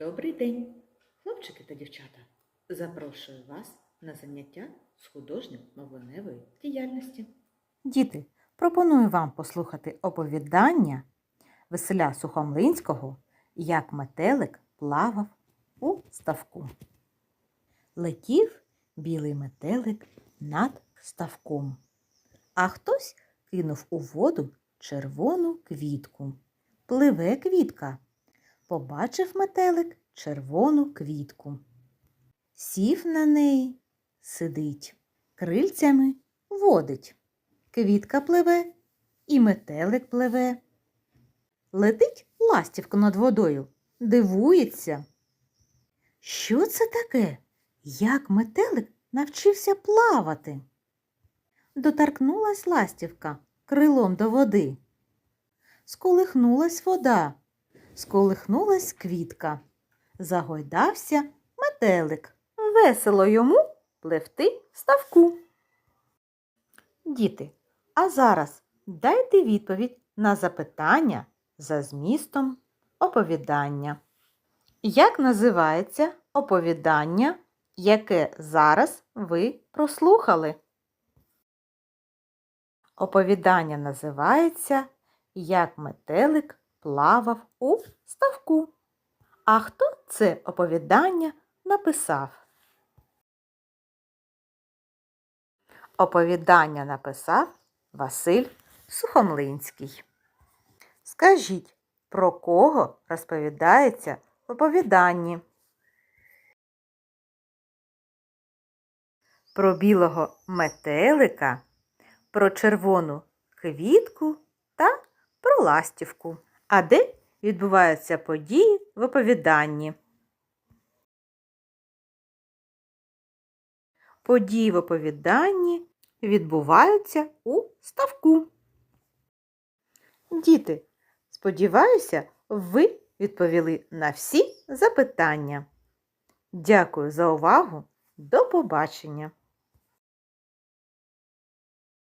Добрий день, хлопчики та дівчата. Запрошую вас на заняття з художньо-мовленевої діяльності. Діти, пропоную вам послухати оповідання Василя Сухомлинського Як метелик плавав у ставку. Летів білий метелик над ставком, а хтось кинув у воду червону квітку. Пливе квітка. Побачив метелик червону квітку. Сів на неї, сидить, крильцями водить. Квітка пливе і метелик пливе. Летить ластівка над водою, дивується. Що це таке? Як метелик навчився плавати? Доторкнулась ластівка крилом до води. Сколихнулась вода, сколихнулась квітка. Загойдався метелик. Весело йому пливти в ставку. Діти, а зараз дайте відповідь на запитання за змістом оповідання. Як називається оповідання, яке зараз ви прослухали? Оповідання називається Як метелик плавав у ставку. А хто це оповідання написав? Оповідання написав Василь Сухомлинський. Скажіть, про кого розповідається в оповіданні? Про білого метелика, про червону квітку та про ластівку. А де відбуваються події в оповіданні? Події в оповіданні відбуваються у ставку. Діти, сподіваюся, ви відповіли на всі запитання. Дякую за увагу. До побачення!